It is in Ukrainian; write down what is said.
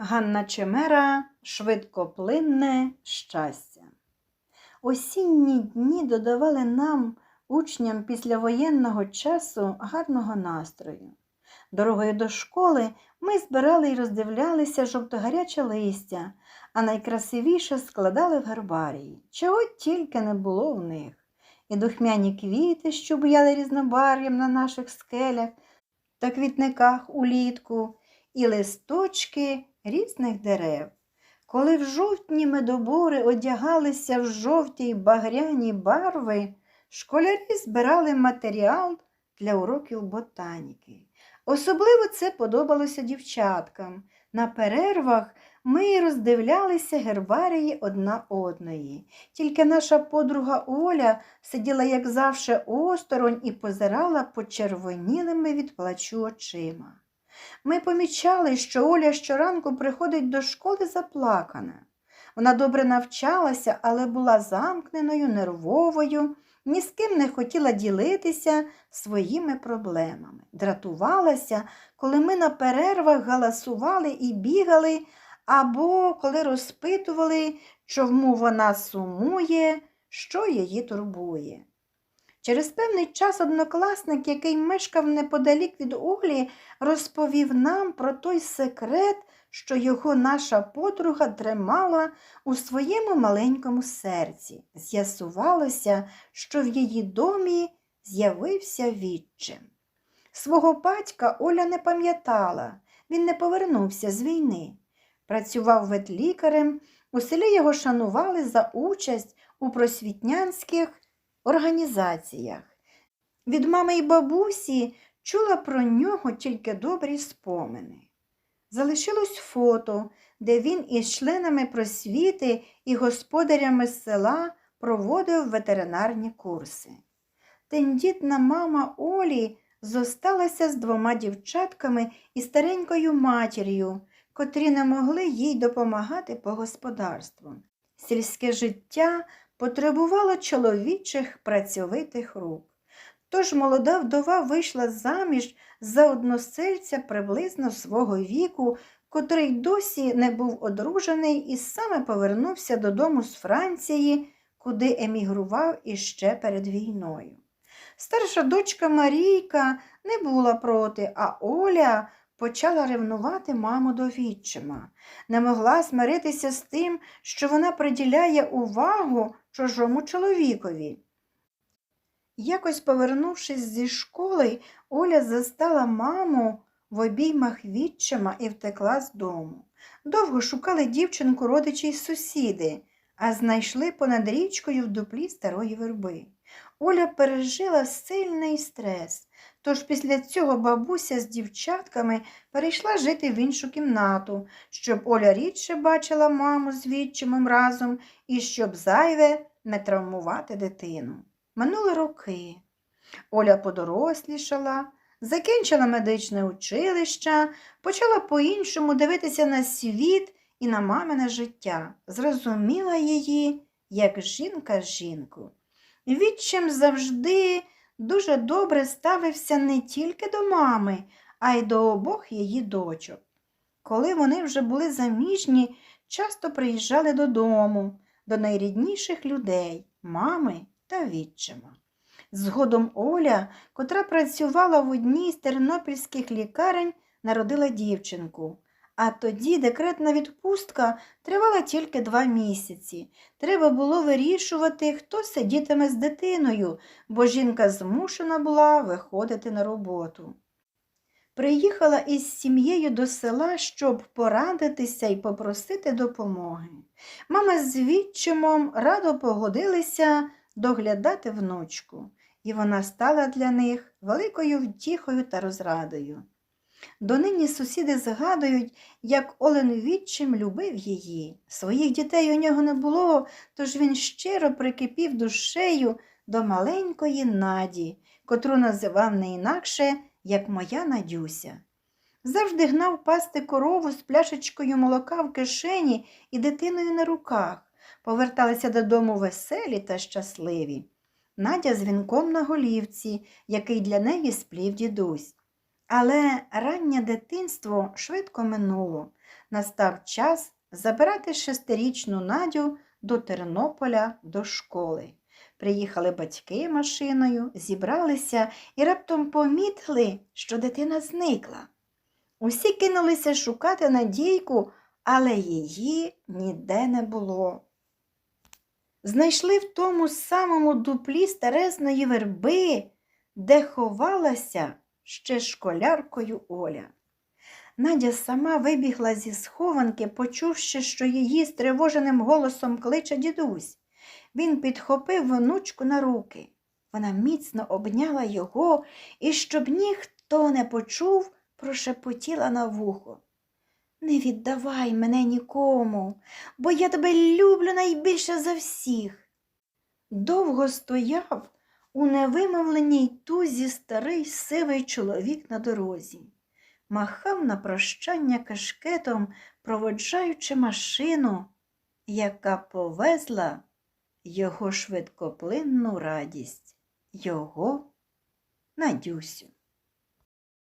Ганна Чемера швидкоплинне щастя. Осінні дні додавали нам, учням післявоєнного часу, гарного настрою. Дорогою до школи ми збирали і роздивлялися жовтогаряче листя, а найкрасивіше складали в гербарії. Чого тільки не було в них. І духмяні квіти, що буяли різнобарв'ям на наших скелях та квітниках улітку, і листочки різних дерев. Коли в жовтні медобори одягалися в жовті й багряні барви, школярі збирали матеріал для уроків ботаніки. Особливо це подобалося дівчаткам. На перервах ми роздивлялися гербарії одна одної. Тільки наша подруга Оля сиділа, як завше, осторонь і позирала почервонілими від плачу очима. Ми помічали, що Оля щоранку приходить до школи заплакана. Вона добре навчалася, але була замкненою, нервовою, ні з ким не хотіла ділитися своїми проблемами. Дратувалася, коли ми на перервах галасували і бігали, або коли розпитували, чому вона сумує, що її турбує. Через певний час однокласник, який мешкав неподалік від Олі, розповів нам про той секрет, що його наша подруга тримала у своєму маленькому серці. З'ясувалося, що в її домі з'явився відчим. Свого батька Оля не пам'ятала, він не повернувся з війни. Працював ветлікарем, у селі його шанували за участь у просвітнянських організаціях. Від мами й бабусі чула про нього тільки добрі спомини. Залишилось фото, де він із членами просвіти і господарями села проводив ветеринарні курси. Тендітна мама Олі зосталася з двома дівчатками і старенькою матір'ю, котрі не могли їй допомагати по господарству. Сільське життя потребувало чоловічих працьовитих рук. Тож молода вдова вийшла заміж за односельця приблизно свого віку, котрий досі не був одружений і саме повернувся додому з Франції, куди емігрував іще перед війною. Старша дочка Марійка не була проти, а Оля почала ревнувати маму до відчима. Не могла смиритися з тим, що вона приділяє увагу чужому чоловікові. Якось повернувшись зі школи, Оля застала маму в обіймах відчима і втекла з дому. Довго шукали дівчинку родичі й сусіди, а знайшли понад річкою в дуплі старої верби. Оля пережила сильний стрес, тож після цього бабуся з дівчатками перейшла жити в іншу кімнату, щоб Оля рідше бачила маму з відчимом разом і щоб зайве не травмувати дитину. Минули роки. Оля подорослішала, закінчила медичне училище, почала по-іншому дивитися на світ і на мамине життя, зрозуміла її, як жінка жінку. Відчим завжди дуже добре ставився не тільки до мами, а й до обох її дочок. Коли вони вже були заміжні, часто приїжджали додому, до найрідніших людей мами та відчима. Згодом Оля, котра працювала в одній з тернопільських лікарень, народила дівчинку. А тоді декретна відпустка тривала тільки два місяці. Треба було вирішувати, хто сидітиме з дитиною, бо жінка змушена була виходити на роботу. Приїхала із сім'єю до села, щоб порадитися і попросити допомоги. Мама з відчимом радо погодилися доглядати внучку, і вона стала для них великою втіхою та розрадою. Донині сусіди згадують, як Олен відчим любив її. Своїх дітей у нього не було, тож він щиро прикипів душею до маленької наді, котру називав не інакше, як моя Надюся. Завжди гнав пасти корову з пляшечкою молока в кишені і дитиною на руках. Поверталися додому веселі та щасливі. Надя з вінком на голівці, який для неї сплів дідусь. Але раннє дитинство швидко минуло. Настав час забирати шестирічну Надю до Тернополя до школи. Приїхали батьки машиною, зібралися і раптом помітили, що дитина зникла. Усі кинулися шукати Надійку, але її ніде не було. Знайшли в тому самому дуплі старезної верби, де ховалася ще школяркою Оля. Надя сама вибігла зі схованки, почувши, що її стривоженим голосом кличе дідусь. Він підхопив внучку на руки. Вона міцно обняла його і, щоб ніхто не почув, прошепотіла на вухо. Не віддавай мене нікому, бо я тебе люблю найбільше за всіх. Довго стояв у невимовленій тузі старий сивий чоловік на дорозі, махав на прощання кашкетом, проводжаючи машину, яка повезла його швидкоплинну радість, його Надюсю.